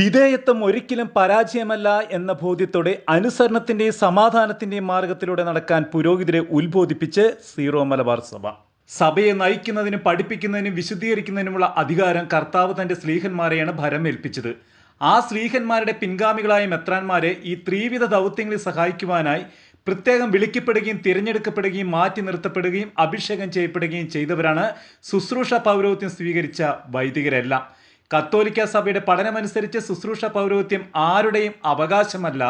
വിധേയത്വം ഒരിക്കലും പരാജയമല്ല എന്ന ബോധ്യത്തോടെ അനുസരണത്തിന്റെയും സമാധാനത്തിന്റെയും മാർഗത്തിലൂടെ നടക്കാൻ പുരോഹിതരെ ഉത്ബോധിപ്പിച്ച് സീറോ മലബാർ സഭ. സഭയെ നയിക്കുന്നതിനും പഠിപ്പിക്കുന്നതിനും വിശദീകരിക്കുന്നതിനുമുള്ള അധികാരം കർത്താവ് തന്റെ സ്ലീഹന്മാരെയാണ് ഭരമേൽപ്പിച്ചത്. ആ സ്ലീഹന്മാരുടെ പിൻഗാമികളായ മെത്രാന്മാരെ ഈ ത്രിവിധ ദൗത്യങ്ങളിൽ സഹായിക്കുവാനായി പ്രത്യേകം വിളിക്കപ്പെടുകയും തിരഞ്ഞെടുക്കപ്പെടുകയും മാറ്റി നിർത്തപ്പെടുകയും അഭിഷേകം ചെയ്യപ്പെടുകയും ചെയ്തവരാണ് ശുശ്രൂഷ പൗരോഹിത്യം സ്വീകരിച്ച വൈദികരെല്ലാം. കത്തോലിക്ക സഭയുടെ പഠനമനുസരിച്ച് ശുശ്രൂഷ പൗരോഹിത്യം ആരുടെയും അവകാശമല്ല.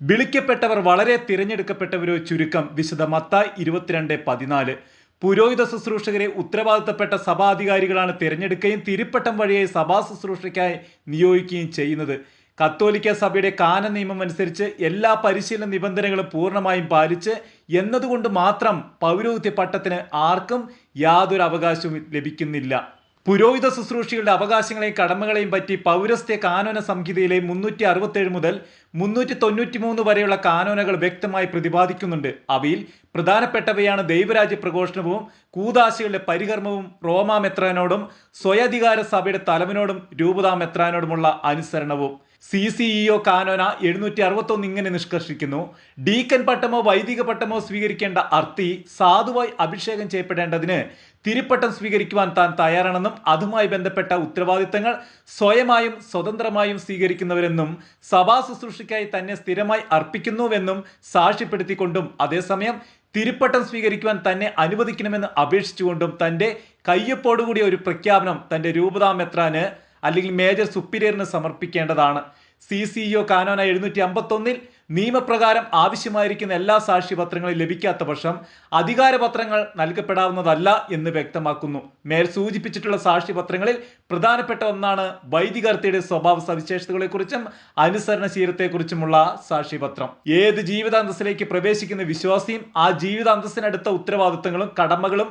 വിളിക്കപ്പെട്ടവർ വളരെ തിരഞ്ഞെടുക്കപ്പെട്ടവരോ ചുരുക്കം വിശുദ്ധ മത്തായി ഇരുപത്തിരണ്ട് പതിനാല്. പുരോഹിത ശുശ്രൂഷകരെ ഉത്തരവാദിത്തപ്പെട്ട സഭാധികാരികളാണ് തിരഞ്ഞെടുക്കുകയും തിരുപ്പട്ടം വഴിയായി സഭാ ശുശ്രൂഷയ്ക്കായി നിയോഗിക്കുകയും ചെയ്യുന്നത്. കത്തോലിക്ക സഭയുടെ കാന നിയമം അനുസരിച്ച് എല്ലാ പരിശീലന നിബന്ധനകളും പൂർണമായും പാലിച്ച് എന്നതുകൊണ്ട് മാത്രം പൗരോഹിത്യ പട്ടത്തിന് ആർക്കും യാതൊരു അവകാശവും ലഭിക്കുന്നില്ല. പുരോഹിത ശുശ്രൂഷികളുടെ അവകാശങ്ങളെയും കടമകളെയും പറ്റി പൗരസ്ത്യ കാനോന സംഹിതയിലെ മുന്നൂറ്റി അറുപത്തേഴ് മുതൽ മുന്നൂറ്റി തൊണ്ണൂറ്റി മൂന്ന് വരെയുള്ള കാനോനകൾ വ്യക്തമായി പ്രതിപാദിക്കുന്നുണ്ട്. അവയിൽ പ്രധാനപ്പെട്ടവയാണ് ദൈവരാജ്യ പ്രഘോഷണവും കൂതാശികളുടെ പരികർമ്മവും റോമാ മെത്രാനോടും സ്വയധികാര സഭയുടെ തലവനോടും രൂപതാ മെത്രാനോടുമുള്ള അനുസരണവും. സി സി ഇ കാനോന എഴുന്നൂറ്റി അറുപത്തൊന്ന് ഇങ്ങനെ നിഷ്കർഷിക്കുന്നു. ഡീക്കൻ പട്ടമോ വൈദിക പട്ടമോ സ്വീകരിക്കേണ്ട അർത്തി സാധുവായി അഭിഷേകം ചെയ്യപ്പെടേണ്ടതിന് തിരുപ്പട്ടം സ്വീകരിക്കുവാൻ താൻ തയ്യാറാണെന്നും അതുമായി ബന്ധപ്പെട്ട ഉത്തരവാദിത്തങ്ങൾ സ്വയമായും സ്വതന്ത്രമായും സ്വീകരിക്കുന്നവരെന്നും സഭാ ശുശ്രൂഷയ്ക്കായി തന്നെ സ്ഥിരമായി അർപ്പിക്കുന്നുവെന്നും സാക്ഷ്യപ്പെടുത്തിക്കൊണ്ടും അതേസമയം തിരുപ്പട്ടം സ്വീകരിക്കുവാൻ തന്നെ അനുവദിക്കണമെന്ന് അപേക്ഷിച്ചുകൊണ്ടും തന്റെ കയ്യൊപ്പോടുകൂടിയ ഒരു പ്രഖ്യാപനം തന്റെ രൂപതാമെത്രാന് അല്ലെങ്കിൽ മേജർ സുപ്പീരിയറിന് സമർപ്പിക്കേണ്ടതാണ്. സി സി ഒ കാനോന എഴുന്നൂറ്റി അമ്പത്തൊന്നിൽ നിയമപ്രകാരം ആവശ്യമായിരിക്കുന്ന എല്ലാ സാക്ഷ്യപത്രങ്ങളും ലഭിക്കാത്ത പക്ഷം അധികാരപത്രങ്ങൾ നൽകപ്പെടാവുന്നതല്ല എന്ന് വ്യക്തമാക്കുന്നു. മേൽ സൂചിപ്പിച്ചിട്ടുള്ള സാക്ഷ്യപത്രങ്ങളിൽ പ്രധാനപ്പെട്ട ഒന്നാണ് വൈദികർത്തിയുടെ സ്വഭാവ സവിശേഷതകളെക്കുറിച്ചും അനുസരണശീലത്തെക്കുറിച്ചുമുള്ള സാക്ഷ്യപത്രം. ഏത് ജീവിതാന്തസ്സിലേക്ക് പ്രവേശിക്കുന്ന വിശ്വാസിയും ആ ജീവിതാന്തസ്സിനടുത്ത ഉത്തരവാദിത്തങ്ങളും കടമകളും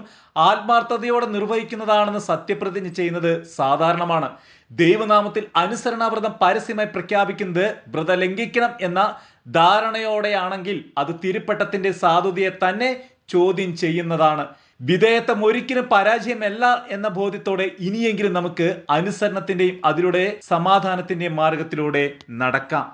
ആത്മാർത്ഥതയോടെ നിർവഹിക്കുന്നതാണെന്ന് സത്യപ്രതിജ്ഞ ചെയ്യുന്നത് സാധാരണമാണ്. ദൈവനാമത്തിൽ അനുസരണാവ്രതം പരസ്യമായി പ്രഖ്യാപിക്കുന്നത് വ്രത ലംഘിക്കണം എന്ന ധാരണയോടെയാണെങ്കിൽ അത് തിരുപ്പട്ടത്തിന്റെ സാധുതയെ തന്നെ ചോദ്യം ചെയ്യുന്നതാണ്. വിധേയത്വം ഒരിക്കലും പരാജയമല്ല എന്ന ബോധ്യത്തോടെ ഇനിയെങ്കിലും നമുക്ക് അനുസരണത്തിന്റെയും അതിലൂടെ സമാധാനത്തിന്റെയും മാർഗത്തിലൂടെ നടക്കാം.